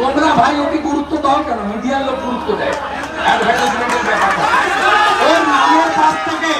তোমরা ভাই, ওকে গুরুত্ব দাও কেন? মিডিয়ার লোক গুরুত্ব দেয়। ওর নামের পাশ থেকে,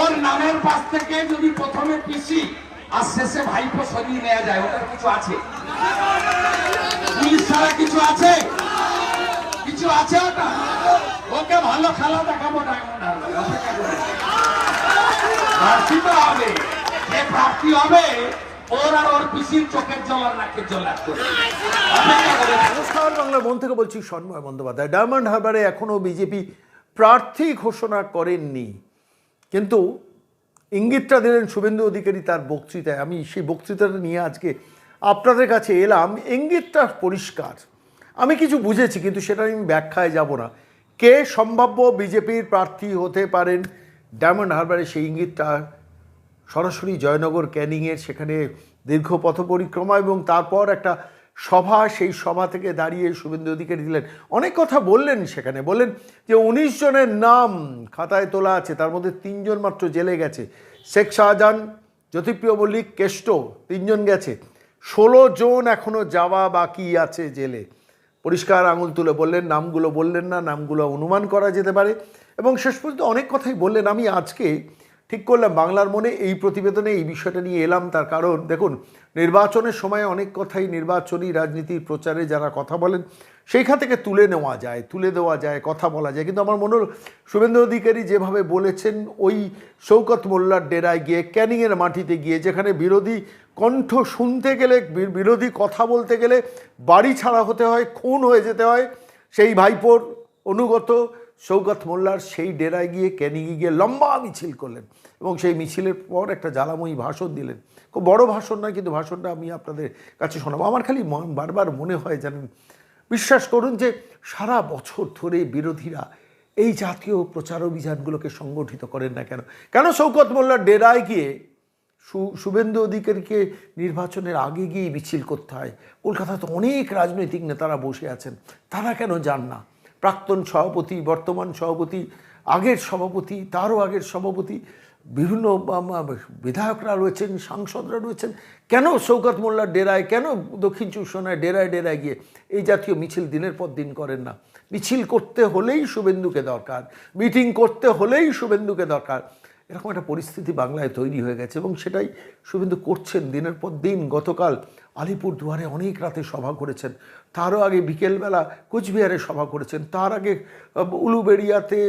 ওর নামের পাশ থেকে যদি প্রথমে পিসি আর শেষে ভাইপো সরিয়ে নেওয়া যায়, ওটার কিছু আছে? পুলিশ ছাড়া কিছু আছে? কিছু আছে ওটা? ওকে ভালো খেলা দেখাবো ডায়মন্ড হারবার অপেক্ষা প্রার্থী তো হবে। যে প্রার্থী হবে ওর আর ওর পিসির চোখের জল আর নাকের জল এক করে অপেক্ষা করে থাকো। নমস্কার বাংলা মন থেকে বলছি সন্ময় বন্দ্যোপাধ্যায়। ডায়মন্ড হারবারে এখনও বিজেপি প্রার্থী ঘোষণা করেননি। কিন্তু ইঙ্গিতটা দিলেন শুভেন্দু অধিকারী তার বক্তৃতায়। আমি সেই বক্তৃতাটা নিয়ে আজকে আপনাদের কাছে এলাম। ইঙ্গিতটা পরিষ্কার। আমি কিছু বুঝেছি কিন্তু সেটা আমি ব্যাখ্যায় যাব না। কে সম্ভাব্য বিজেপির প্রার্থী হতে পারেন? ডায়মন্ড হারবারে সেই ইঙ্গিতটা সরাসরি জয়নগর ক্যানিংয়ের সেখানে দীর্ঘ পথ পরিক্রমা এবং তারপর একটা সভা, সেই সভা থেকে দাঁড়িয়ে শুভেন্দু অধিকারী দিলেন। অনেক কথা বললেন সেখানে। বললেন যে, উনিশ জনের নাম খাতায় তোলা আছে, তার মধ্যে তিনজন মাত্র জেলে গেছে। শেখ শাহজাহান, জ্যোতিপ্রিয় মল্লিক, কেষ্ট, তিনজন গেছে। ষোলো জন এখনও যাওয়া বাকি আছে জেলে। পরিষ্কার আঙুল তুলে বললেন, নামগুলো বললেন না, নামগুলো অনুমান করা যেতে পারে। এবং শেষ পর্যন্ত অনেক কথাই বললেন। আমি আজকে ঠিক করলাম, বাংলার মনে এই প্রতিবেদনে এই বিষয়টা নিয়ে এলাম। তার কারণ, দেখুন, নির্বাচনের সময় অনেক কথাই নির্বাচনী রাজনীতির প্রচারে যারা কথা বলেন, সেইখান থেকে তুলে নেওয়া যায়, তুলে দেওয়া যায়, কথা বলা যায়। কিন্তু আমার মনে হলো, শুভেন্দু অধিকারী যেভাবে বলেছেন, ওই শৌকত মোল্লার ডেরায় গিয়ে, ক্যানিংয়ের মাটিতে গিয়ে, যেখানে বিরোধী কণ্ঠ শুনতে গেলে বিরোধী কথা বলতে গেলে, বাড়ি ছাড়া হতে হয়, খুন হয়ে যেতে হয়। সেই ভাইপোর অনুগত সৌগত মোল্লার সেই ডেরায় গিয়ে ক্যানিংয়ে গিয়ে লম্বা মিছিল করলেন এবং সেই মিছিলের পর একটা জ্বালাময়ী ভাষণ দিলেন। খুব বড় ভাষণ নয়, কিন্তু ভাষণটা আমি আপনাদের কাছে শোনাবো। আমার খালি বারবার মনে হয় জানেন, বিশ্বাস করুন যে সারা বছর ধরে বিরোধীরা এই জাতীয় প্রচার অভিযানগুলোকে সংগঠিত করেন না কেন? কেন শৌকত মোল্লার ডেরায় গিয়ে সু- শুভেন্দু অধিকারীকে নির্বাচনের আগে গিয়ে মিছিল করতে হয়? কলকাতায় কলকাতাতে অনেক রাজনৈতিক নেতারা বসে আছেন, তারা কেন যান না? প্রাক্তন সভাপতি, বর্তমান সভাপতি, আগের সভাপতি, তারও আগের সভাপতি, বিভিন্ন বিধায়করা রয়েছেন, সাংসদরা রয়েছেন। কেন শৌকত মোল্লার ডেরায়, কেন দক্ষিণ চব্বিশ ডেরায় ডেরায় গিয়ে এই জাতীয় মিছিল দিনের পর দিন করেন না? মিছিল করতে হলেই শুভেন্দুকে দরকার, মিটিং করতে হলেই শুভেন্দুকে দরকার। এরকম একটা পরিস্থিতি বাংলায় তৈরি হয়ে গেছে এবং সেটাই শুভেন্দু করছেন দিনের পর দিন। গতকাল আলিপুর দুয়ারে অনেক রাতে সভা করেছেন। তারও আগে বিকেলবেলা কোচবিহারে সভা করেছেন। তার আগে উলুবেড়িয়াতে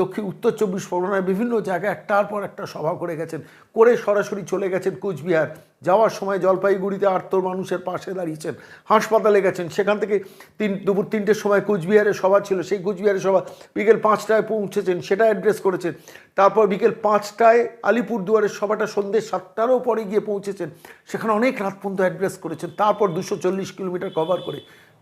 দক্ষিণ, উত্তর চব্বিশ পরগনায় বিভিন্ন জায়গায় একটার পর একটা সভা করে গেছেন, করে সরাসরি চলে গেছেন কোচবিহার। যাওয়ার সময় জলপাইগুড়িতে আটতর মানুষের পাশে দাঁড়িয়েছেন, হাসপাতালে গেছেন। সেখান থেকে তিন, দুপুর তিনটের সময় কোচবিহারে সভা ছিল। সেই কোচবিহারের সভা বিকেল পাঁচটায় পৌঁছেছেন, সেটা অ্যাড্রেস করেছেন। তারপর বিকেল পাঁচটায় আলিপুরদুয়ারের সভাটা সন্ধ্যে সাতটারও পরে গিয়ে পৌঁছেছেন। সেখানে অনেক রাত পর্যন্ত অ্যাড্রেস করেছেন। তারপর দুশো চল্লিশ কিলোমিটার কভার করে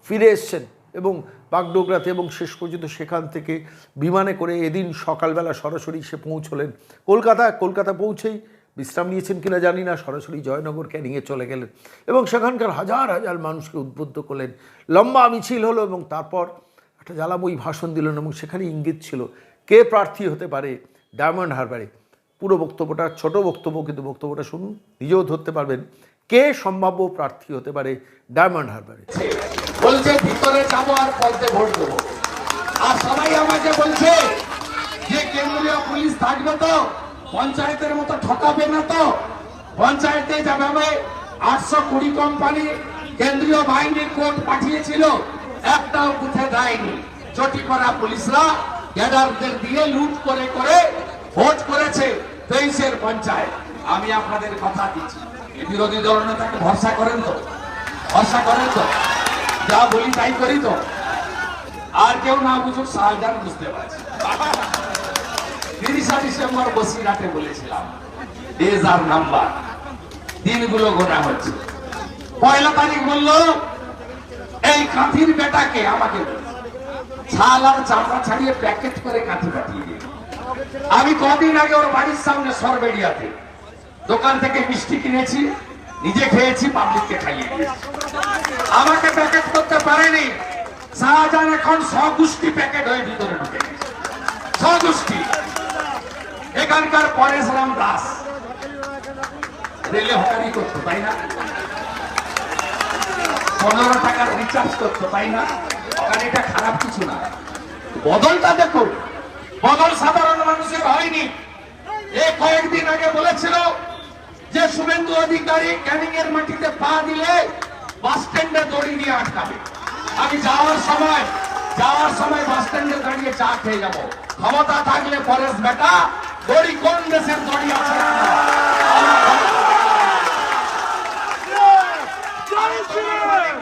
ফিরে এসছেন। এবং বাগডোগরাতে এবং শেষ পর্যন্ত সেখান থেকে বিমানে করে এদিন সকালবেলা সরাসরি সে পৌঁছলেন। কলকাতা কলকাতা পৌঁছেই বিশ্রাম নিয়েছেন কিনা জানি না, সরাসরি জয়নগর ক্যানিংয়ে চলে গেলেন এবং সেখানকার হাজার হাজার মানুষকে উদ্বুদ্ধ করলেন। লম্বা মিছিল হলো এবং তারপর একটা জ্বালাময়ী ভাষণ দিলেন এবং সেখানে ইঙ্গিত ছিল, কে প্রার্থী হতে পারে ডায়মন্ড হারবারে? পুরো বক্তব্যটা, ছোট বক্তব্য কিন্তু বক্তব্যটা শুনুন, নিজেও ধরতে পারবেন, কে সম্ভাব্য প্রার্থী হতে পারে ডায়মন্ড হারবারে? বলছে ভিতরে যাব আর পদে ভোট দেবো। আর সবাই আমাকে বলছে যে কেন্দ্রীয় পুলিশ থাকবে তো, পঞ্চায়েতের মতো ঠকাবে না তো। পঞ্চায়েতে যাবে আটশো কুড়ি কোম্পানি কেন্দ্রীয় বাহিনীর কোর্ট পাঠিয়েছিল, একটাও বুথে দেয়নি। চটি করা পুলিশরা ক্যাডারদের দিয়ে লুট করে করে ভোট করেছে তেইশের পঞ্চায়েত। আমি আপনাদের কথা দিচ্ছি। বিরোধী দল নেতাকে ভরসা করেন তো? ভরসা করেন তো? যা বলি তাই করি তো। আর কেউ না বুঝুক শাহজাহান বুঝতে পারছি। তিরিশা ডিসেম্বর বসিরহাটে বলেছিলাম ডেজ আর নাম্বার, দিনগুলো গোনা হচ্ছে। পয়লা তারিখ বলল, এই কাঁথির বেটাকে আমাকে। ছাল আর চামড়া ছাড়িয়ে প্যাকেট করে কাঁথি পাঠিয়ে দিল। আমি কদিন আগে ওর বাড়ির সামনে সরবেড়িয়াতে দোকান থেকে মিষ্টি কিনেছি। নিজে খেয়েছি পাবলিককে খাইয়ে আমাকে প্যাকেট করতে পারেনি। শাহজাহান এখন স্বগুষ্টি প্যাকেট হয়ে ভিতরে ঢুকে গেছে। স্বগুষ্টি এখানকার পরেশরাম দাস। রেলে হকারি করতো, তাই না? পনেরো টাকার রিচার্জ করতো, তাই না? এটা খারাপ কিছু না। বদলটা দেখো। বদল সাধারণ মানুষের হয়নি। এ কয়েকদিন আগে বলেছিল যে শুভেন্দু অধিকারী ক্যানিং এর মাটিতে পা দিলে বাস স্ট্যান্ডে দড়ি দিয়ে আটকাবে। আমি যাওয়ার সময় যাওয়ার সময় বাস স্ট্যান্ডে দাঁড়িয়ে চা খেয়ে যাব। ক্ষমতা থাকলে পরেশ বেটা দড়ি কোন দেশের দড়ি আছে?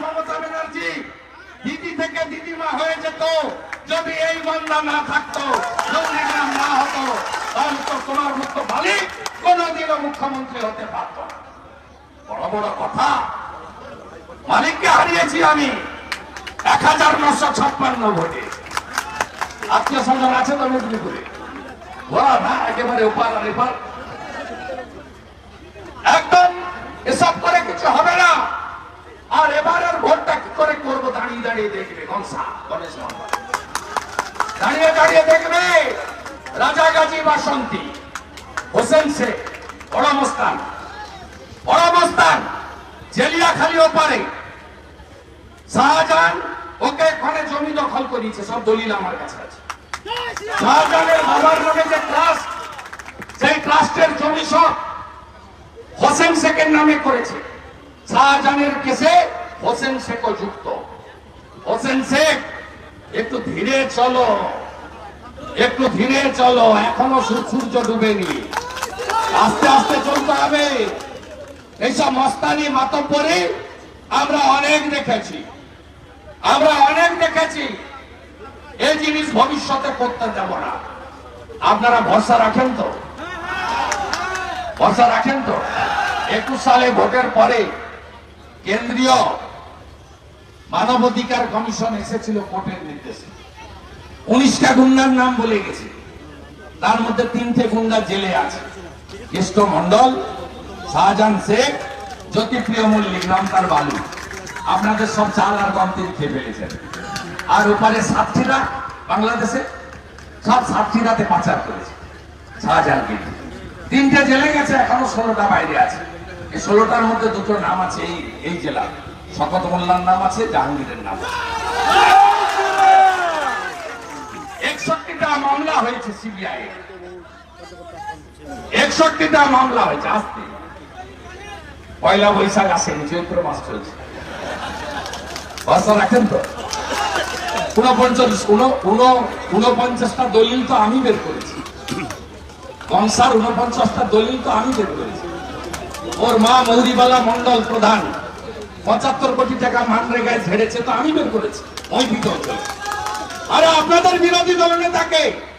মমতা ব্যানার্জি দিদি থেকে দিদিমা হয়ে যেত। যদি এই বান্দা না থাকতো নন্দীগ্রাম না হতো তাহলে তো তোমার মতো মালিক কোনদিনও মুখ্যমন্ত্রী হতে পারত না। বড় বড় কথা। মালিককে হারিয়েছি আমি। এক হাজার নশো ছাপ্পান্ন ভোটে। আত্মীয় স্বজন আছে তো মেদিনীপুরে? একেবারে উপার আর একদম এসব করে কিছু হবে না। আর এবারের ভোটটা কি করে করব দাঁড়িয়ে দাঁড়িয়ে দেখবে কনসা গণেশ দাঁড়িয়ে দাঁড়িয়ে দেখবে রাজা গাজী বাসন্তী হোসেন শেখ, বড় মস্তান। বড় মস্তান জেলিয়া খালি ওপারে। শাহজাহান ওকে ওখানে জমি দখল করিয়েছে, সব দলিল আমার কাছে আছে। শাহজাহানের বাবার নামে যে ট্রাস্ট সেই ট্রাস্টের জমি সব হোসেন শেখের নামে করেছে। শাহজাহানের কেসে হোসেন শেখও যুক্ত। হোসেন শেখ, একটু ধীরে চলো, একটু ধীরে চলো, এখনও সূর- সূর্য ডুবেনি। আস্তে আস্তে চলতে হবে। এইসব মস্তানি মাতব্বরি আমরা অনেক দেখেছি। আমরা অনেক দেখেছি। এই জিনিস ভবিষ্যতে করতে দেব না। আপনারা ভরসা রাখেন তো? ভরসা রাখেন তো? একুশ সালে ভোটের পরে কেন্দ্রীয় মানবাধিকার কমিশন এসেছিল কোর্টের নির্দেশে। উনিশটা গুন্ডার নাম বলে গেছে। তার মধ্যে তিনটে গুন্ডা জেলে আছে। কেষ্ট মন্ডল শাহজাহান শেখ, জ্যোতিপ্রিয় মল্লিক নাম তার বালু। আপনাদের সব চাল আর তিনি খেয়ে ফেলেছেন। আর ওপারে সাতক্ষীরা, বাংলাদেশে সব সাতক্ষীরাতে পাচার করেছে শাহজাহানকে। তিনটে জেলে গেছে, এখনও ষোলোটা বাইরে আছে। এই ষোলোটার মধ্যে দুটো নাম আছে এই এই জেলা। শকত মোল্লার নাম আছে, জাহাঙ্গীরের নাম আছে। একষট্টিটা মামলা হয়েছে সিবিআই একষট্টিটা মামলা হয়েছে পয়লা বৈশাখ আসেনি চৈত্র মাস চলছে। রাখেন তো। উনপঞ্চাশ উন- উন- উনপঞ্চাশটা দলিল তো আমি বের করেছি। কংসার উনপঞ্চাশটা দলিল তো আমি বের করেছি। ওর মা মৌরিবালা মন্ডল প্রধান, পঁচাত্তর কোটি টাকা মানরেগায় ছেড়েছে তো আমি বের করেছি। ওই অঞ্চলে আরে আপনাদের বিরোধী দল নেতাকে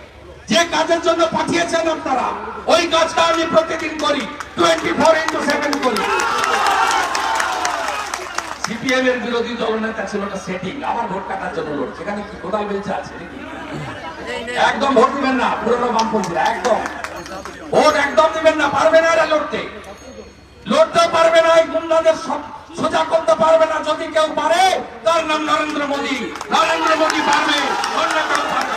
যে কাজের জন্য পাঠিয়েছেন আপনারা, ওই কাজটা আমি প্রতিদিন করি টোয়েন্টি ফোর ইন্টু সেভেন করি সিপিএম এর বিরোধী দল নেতা ছিল ওটা সেটিং আমার ভোট কাটার জন্য লড়ছে। সেখানে কি কোদাল বেলচা আছে? একদম ভোট দিবেন না, পুরনো বামপন্থীরা, একদম। ভোট একদম দিবেন না, পারবে না এরা লড়তে। লড়তে পারবে না, এই গুন্ডাদের সোজা করতে পারবে না, যদি কেউ পারে, তার নাম নরেন্দ্র মোদী। নরেন্দ্র মোদী পারবে, অন্য কেউ পারবে।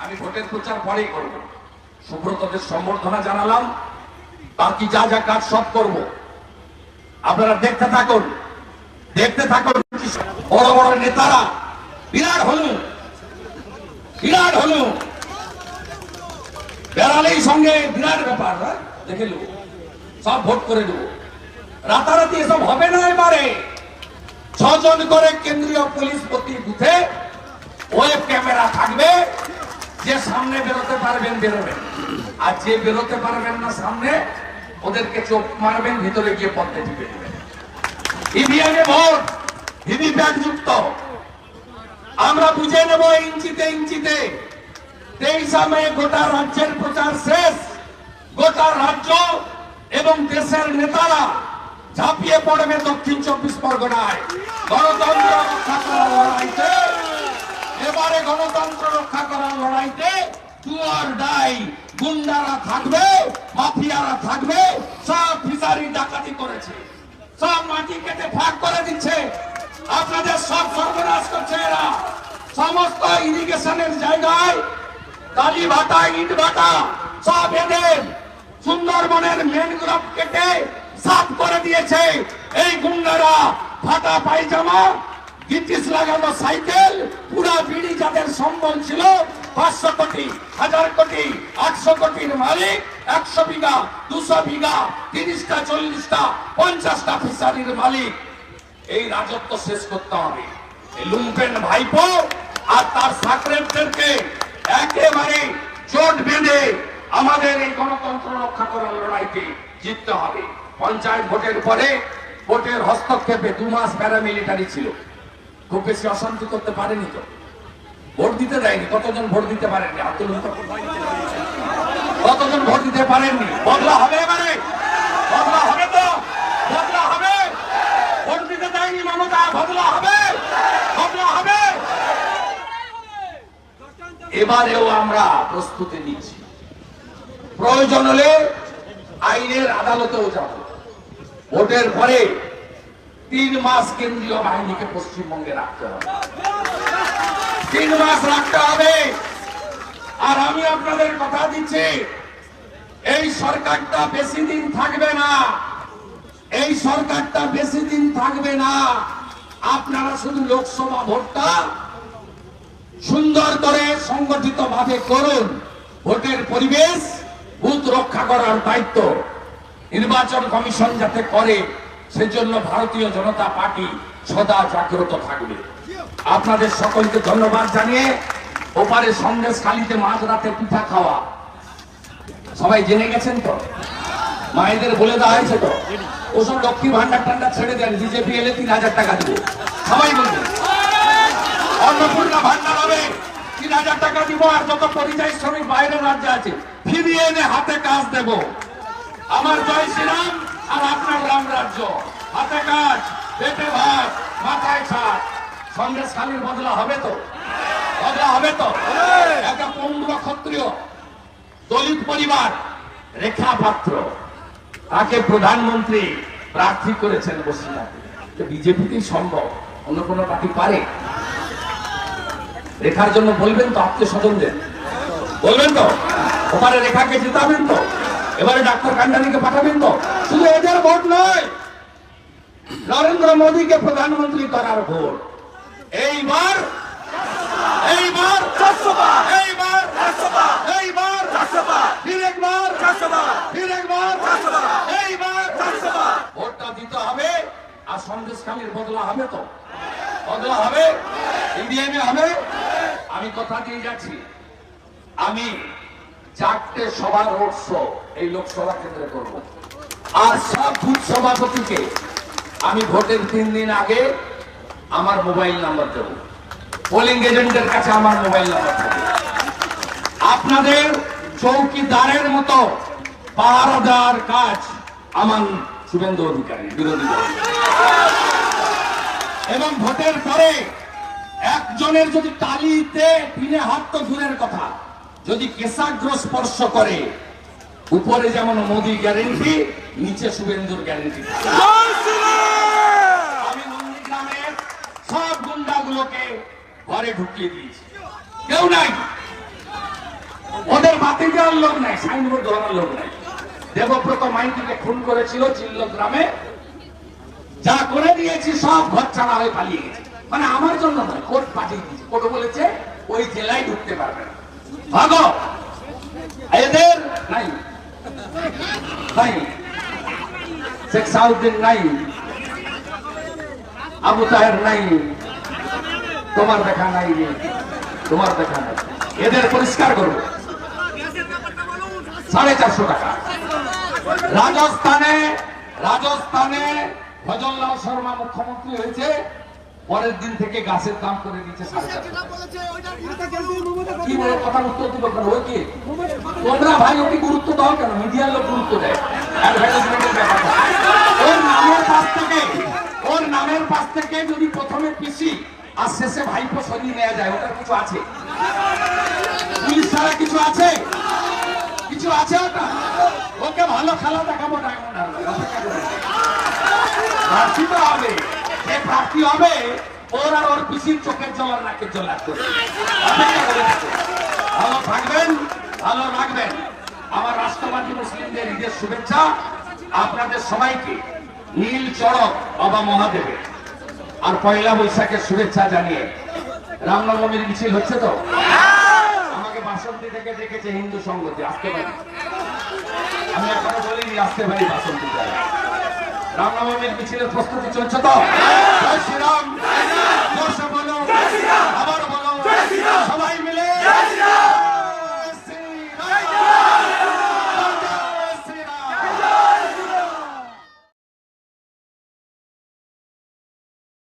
আমি ভোটের প্রচার পরেই করব। সুব্রতদের সম্বর্ধনা জানালাম বাকি যা যা কাজ সব করব। আপনারা দেখতে থাকুন দেখতে থাকুন বড় বড় নেতারা বিরাট হলু বিরাট হলু বেড়ালেই সঙ্গে বিরাট ব্যাপার হ্যাঁ? দেখে নেব। সব ভোট করে দেবো রাতারাতি এসব হবে না এবারে। ছজন করে কেন্দ্রীয় পুলিশ প্রতি বুথে ওয়েব ক্যামেরা থাকবে। যে সামনে বেরোতে পারবেন, বেরোবেন। আর যে বেরোতে পারবেন না সামনে, ওদেরকে চোখ মারবেন, ভিতরে গিয়ে পথে টিপে ইভিএমে ভোট ভিভিপ্যাট যুক্ত। আমরা বুঝে নেব ইঞ্চিতে ইঞ্চিতে, তেইশা মে গোটা রাজ্যের প্রচার শেষ। গোটা রাজ্য এবং দেশের নেতারা ঝাঁপিয়ে পড়বে দক্ষিণ চব্বিশ পরগনায়। গণতন্ত্র রক্ষা এবারে গণতন্ত্র রক্ষা করার লড়াইতে গুন্ডারা থাকবে, মাফিয়ারা থাকবে, সব ফিসারি ডাকাতি করেছে। সব মাটি কেটে ফাঁক করে দিচ্ছে। আপনাদের সব সর্বনাশ করছে এরা। সমস্ত ইরিগেশনের জায়গায় কালী ভাটা, ইট ভাটা, সব এদের সুন্দরবনের গ্রুপ কেটে সাফ করে দিয়েছে। এই গুন্ডারা ফাটা পায়জামা গিটিস লাগানো সাইকেল, পুরা বিড়ি যাদের সম্বল ছিল পাঁচশো কোটি, হাজার কোটি, আটশো কোটির মালিক, একশো বিঘা, দুশো বিঘা, তিরিশটা, চল্লিশটা, পঞ্চাশটা ফিসারির মালিক। এই রাজত্ব শেষ করতে হবে। লুম্পেন ভাইপো আর তার সাকরেটদেরকে একেবারে জোট বেঁধে আমাদের এই গণতন্ত্র রক্ষা করার লড়াইতে জিততে হবে। পঞ্চায়েত ভোটের পরে ভোটের হস্তক্ষেপে দু মাস প্যারামিলিটারি ছিল। খুব বেশি অশান্তি করতে পারেনি তো। ভোট দিতে দেয়নি, কতজন ভোট দিতে পারেননি? আব্দুল কতজন ভোট দিতে পারেননি? বদলা হবে এবারে। বদলা হবে তো। বদলা হবে। ভোট দিতে দেয়নি মমতা, বদলা হবে। বদলা হবে। এবারেও আমরা প্রস্তুতি নিচ্ছি। প্রয়োজন হলে আইনের আদালতেও যাব। ভোটের পরে তিন মাস কেন্দ্রীয় বাহিনীকে পশ্চিমবঙ্গে রাখতে হবে। তিন মাস রাখতে হবে। আর আমি আপনাদের কথা দিচ্ছি, এই সরকারটা বেশি দিন থাকবে না। এই সরকারটা বেশি দিন থাকবে না। আপনারা শুধু লোকসভা ভোটটা সুন্দর করে সংগঠিত ভাবে করুন। ভোটের পরিবেশ, বুথ রক্ষা করার দায়িত্ব। নির্বাচন কমিশন যাতে করে সেজন্য ভারতীয় জনতা পার্টি সদা জাগ্রত থাকবে। আপনাদের সকলকে ধন্যবাদ জানিয়ে ওপারে সন্দেশ খালিতে মাঝ রাতে পিঠা খাওয়া। সবাই জেনে গেছেন তো? মায়েদের বলে দেওয়া হয়েছে তো? ওসব লক্ষ্মী ভান্ডার টান্ডার ছেড়ে দেন, বিজেপি এলে তিন হাজার টাকা দিবে। সবাই বলবে অন্নপূর্ণা ভান্ডার হবে, তিন হাজার টাকা দিব আর যত পরিযায়ী শ্রমিক বাইরের রাজ্যে আছে, ফিরিয়ে এনে হাতে কাজ দেব। আমার জয় শ্রীরাম। আর আপনার রাম রাজ্য হাতে কাজ, পেটে ভাত, মাথায় ছাদ। সন্দেশ খালির বদলা হবে তো? বদলা হবে তো? একটা পঙ্গু ক্ষত্রিয়, দলিত পরিবার রেখা পাত্র তাকে প্রধানমন্ত্রী প্রার্থী করেছেন বসিরহাটে। বিজেপিতেই সম্ভব, অন্য কোনো পার্টি পারে? রেখার জন্য বলবেন তো আত্মীয় স্বজনদের বলবেন তো? ওখানে রেখাকে জিতাবেন তো? এবারে ডাক্তার কান্ডারিকে পাঠাবেন তো। শুধু এদের ভোট নয় নরেন্দ্র মোদীকে প্রধানমন্ত্রী করার ভোট। এইবার এইবার এইবার এইবার ফির একবার ফির একবার এইবার ভোটটা দিতে হবে আর সন্দেশখালীর বদলা হবে তো। বদলা হবে ইভিএমে হবে। আমি কথা দিয়ে যাচ্ছি। আমি চারটে সভা রোড শো এই লোকসভা কেন্দ্রে করব। আর সব বুথ সভাপতিকে আমি ভোটের তিন দিন আগে আমার মোবাইল নাম্বার দেব। পোলিং এজেন্টের কাছে আমার মোবাইল নাম্বার থাকবে আপনাদের চৌকিদারের মতো পাহারা দেওয়ার কাজ আমার শুভেন্দু অধিকারী, বিরোধী দল। এবং ভোটের পরে একজনের যদি তালিতে পিনে হাত তো দূরের কথা। যদি কেশাগ্র স্পর্শ করে উপরে যেমন মোদি গ্যারেন্টি নিচে শুভেন্দুর গ্যারেন্টি আমি নন্দীগ্রামের সব গুন্ডাগুলোকে ঘরে ঢুকিয়ে দিয়েছি। কেউ নাই। ওদের বাতি দেওয়ার লোক নাই সাইনবোর্ড ধরার লোক নাই। দেবব্রত মাইতিকে খুন করেছিল চিল্ল গ্রামে। যা করে দিয়েছি সব ঘর ছাড়া হয়ে পালিয়ে গেছে। মানে আমার জন্য নয় কোর্ট পাঠিয়ে দিয়েছে। কোর্ট বলেছে ওই জেলায় ঢুকতে পারবে না। ভাগো। এদের নাই। নাই। শেখ সাউদ্দিন নাই। আবু তাহের নাই। তোমার দেখা নাই তোমার দেখা নাই। এদের পরিষ্কার করব সাড়ে চারশো টাকা। রাজস্থানে রাজস্থানে ভজনলাল শর্মা মুখ্যমন্ত্রী হয়েছে। পরের দিন থেকে গাছের দাম করে চারশো কি বলে কথা উত্তর দিব কেন? ওই কি? তোমরা ভাই, ওকে গুরুত্ব দাও কেন? মিডিয়ার লোক গুরুত্ব দেয়। অ্যাডভার্টাইজমেন্টের ওর নামের পাশ থেকে, ওর নামের পাশ থেকে যদি প্রথমে পিসি আর শেষে ভাইপো সরিয়ে নেওয়া যায়, ওটার কিছু আছে? পুলিশ ছাড়া কিছু আছে? কিছু আছে ওটা? ওকে ভালো খেলা দেখাবো। প্রার্থী তো হবে। যে প্রার্থী হবে আর ওর পিসির চোখের। ভালো থাকবেন, ভালো রাখবেন। আমার রাষ্ট্রবাদী মুসলিমদের ঈদের শুভেচ্ছা। আপনাদের সবাইকে নীল চড়ক বাবা মহাদেবের। আর পয়লা বৈশাখের শুভেচ্ছা জানিয়ে। রামনবমীর মিছিল হচ্ছে তো? আমাকে বাসন্তী থেকে দেখেছে হিন্দু সংগতি আসতে পারি আমি এখনও বলিনি আসতে পারি বাসন্তী রামনবমীর মিছিলের প্রস্তুতি চলছে তো? শ্রীরাম বলো। আবার বলো। সবাই মিলে